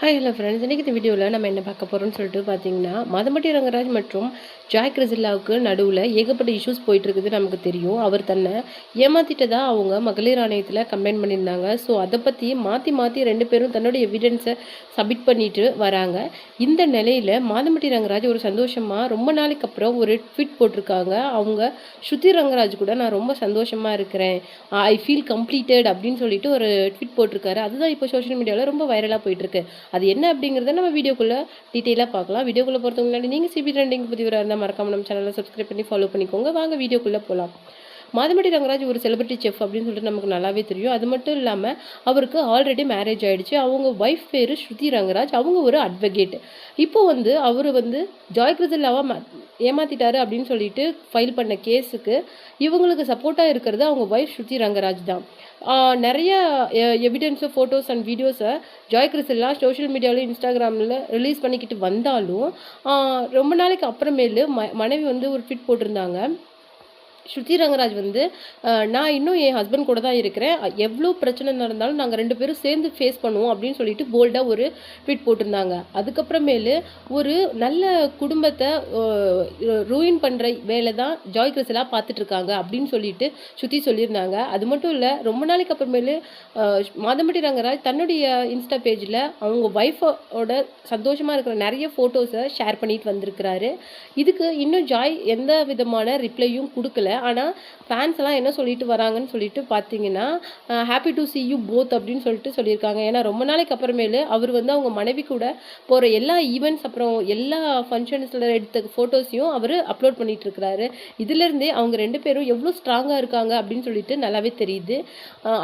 Hi hello friends இன்றைக்கி இந்த வீடியோவில் நம்ம என்ன பார்க்க போகிறோம்னு சொல்லிட்டு பார்த்தீங்கன்னா மதமட்டி ரங்கராஜ் மற்றும் ஜாய் கிரிசில்லாவுக்கு நடுவில் ஏகப்பட்ட இஷ்யூஸ் போயிட்டுருக்குது நமக்கு தெரியும். அவர் தன்னை ஏமாற்றிட்டதா அவங்க மகளிர் ஆணையத்தில் கம்ப்ளைண்ட் பண்ணியிருந்தாங்க. ஸோ அதை பற்றி மாற்றி மாற்றி ரெண்டு பேரும் தன்னோட எவிடன்ஸை சப்மிட் பண்ணிட்டு வராங்க. இந்த நிலையில் மாதமட்டி ரங்கராஜ் ஒரு சந்தோஷமாக ரொம்ப நாளைக்கு அப்புறம் ஒரு ட்வீட் போட்டிருக்காங்க. அவங்க ஸ்ருதி ரங்கராஜ் கூட நான் ரொம்ப சந்தோஷமாக இருக்கிறேன். ஐ ஃபீல் கம்ப்ளீட்டட் அப்படின்னு சொல்லிட்டு ஒரு ட்வீட் போட்டிருக்காரு. அதுதான் இப்போ சோஷியல் மீடியாவில் ரொம்ப வைரலாக போயிட்டுருக்கு. அது என்ன அப்படிங்கிறத நம்ம வீடியோக்குள்ளே டீட்டெயிலாக பார்க்கலாம். வீடியோக்குள்ளே போகிறதுக்கு முன்னாடி நீங்கள் சிபி ட்ரெண்டிங் புதிவராக இருந்தால் மறக்காம நம்ம சேனலை சப்ஸ்கிரைப் பண்ணி ஃபாலோ பண்ணிக்கோங்க. வாங்க வீடியோக்குள்ளே போகலாம் மாதமடி ரங்கராஜ் ஒரு செலிபிரிட்டி செஃப் அப்படின்னு சொல்லிட்டு நமக்கு நல்லாவே தெரியும். அது மட்டும் இல்லாமல் அவருக்கு ஆல்ரெடி மேரேஜ் ஆகிடுச்சு அவங்க ஒய்ஃப் பேர் ஸ்ருதி ரங்கராஜ். அவங்க ஒரு அட்வொகேட் இப்போ வந்து அவர் வந்து ஜாய் கிருதில்லாவாக ஏமாத்திட்டாரு அப்படின்னு சொல்லிட்டு ஃபைல் பண்ண கேஸுக்கு இவங்களுக்கு சப்போர்ட்டாக இருக்கிறது அவங்க ஒய்ஃப் ஸ்ருதி ரங்கராஜ் தான். நிறைய எவிடன்ஸு ஃபோட்டோஸ் அண்ட் வீடியோஸை ஜாய் கிறிஸ்லாம் சோஷியல் மீடியாவிலும் இன்ஸ்டாகிராமில் ரிலீஸ் பண்ணிக்கிட்டு வந்தாலும் ரொம்ப நாளைக்கு அப்புறமேலு ம மனைவி வந்து ஒரு ஃபிட் போட்டிருந்தாங்க. ஸ்ருதி ரங்கராஜ் வந்து நான் இன்னும் என் ஹஸ்பண்ட் கூட தான் இருக்கிறேன். எவ்வளோ பிரச்சனை நடந்தாலும் நாங்கள் ரெண்டு பேரும் சேர்ந்து ஃபேஸ் பண்ணுவோம் அப்படின்னு சொல்லிட்டு போல்டாக ஒரு ட்வீட் போட்டிருந்தாங்க. அதுக்கப்புறமேலு ஒரு நல்ல குடும்பத்தை ரூயின் பண்ணுற வேலை தான் ஜாய் கிறிஸ்லாம் பார்த்துட்ருக்காங்க அப்படின்னு சொல்லிட்டு ஸ்ருதி சொல்லியிருந்தாங்க. அது மட்டும் இல்லை ரொம்ப நாளைக்கு அப்புறமேலு மாதம்பட்டி ரங்கராஜ் தன்னுடைய இன்ஸ்டா பேஜில் அவங்க ஒய்ஃபோட சந்தோஷமாக இருக்கிற நிறைய ஃபோட்டோஸை ஷேர் பண்ணிட்டு வந்திருக்கிறாரு. இதுக்கு இன்னும் ஜாய் எந்த விதமான ரிப்ளையும் கொடுக்கல. ஆனால் ஃபேன்ஸ் எல்லாம் என்ன சொல்லிட்டு வராங்கன்னு சொல்லிட்டு பார்த்தீங்கன்னா happy to see you both அப்படின்னு சொல்லிட்டு சொல்லியிருக்காங்க. ஏன்னா ரொம்ப நாளைக்கு அப்புறமேலு அவர் வந்து அவங்க மனைவி கூட போகிற எல்லா ஈவெண்ட்ஸ் அப்புறம் எல்லா ஃபங்க்ஷன்ஸில் எடுத்த ஃபோட்டோஸையும் அவர் அப்லோட் பண்ணிட்டு இருக்கிறாரு இதுலேருந்தே அவங்க ரெண்டு பேரும் எவ்வளோ ஸ்ட்ராங்காக இருக்காங்க அப்படின்னு சொல்லிட்டு நல்லாவே தெரியுது.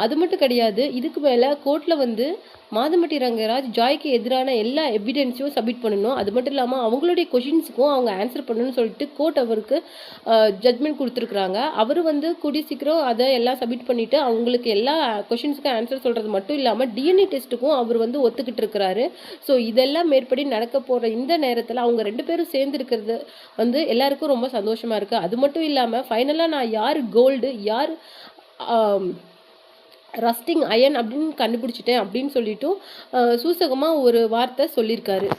அது மட்டும் கிடையாது இதுக்கு மேலே கோர்ட்டில் வந்து மாதமட்டி ரங்கராஜ் ஜாய்க்கு எதிரான எல்லா எவிடென்ஸையும் சப்மிட் பண்ணணும். அது மட்டும் இல்லாமல் அவங்களுடைய கொஷின்ஸுக்கும் அவங்க ஆன்சர் பண்ணணும்னு சொல்லிட்டு கோர்ட் அவருக்கு ஜட்மெண்ட் கொடுத்துருக்குறாங்க. அவர் வந்து கூடி சீக்கிரம் அதை எல்லாம் சப்மிட் பண்ணிவிட்டு அவங்களுக்கு எல்லா கொஷின்ஸுக்கும் ஆன்சர் சொல்கிறது மட்டும் இல்லாமல் டிஎன்ஏ டெஸ்ட்டுக்கும் அவர் வந்து ஒத்துக்கிட்டு இருக்கிறாரு. ஸோ இதெல்லாம் மேற்படி நடக்க போகிற இந்த நேரத்தில் அவங்க ரெண்டு பேரும் சேர்ந்து இருக்கிறது வந்து எல்லாருக்கும் ரொம்ப சந்தோஷமாக இருக்குது அது மட்டும் இல்லாமல் ஃபைனலாக நான் யார் கோல்டு யார் ரஸ்டிங் அயன் அப்படின்னு கண்டுபிடிச்சிட்டேன் அப்படின்னு சொல்லிட்டு சூசகமாக ஒரு வார்த்தை சொல்லியிருக்காரு.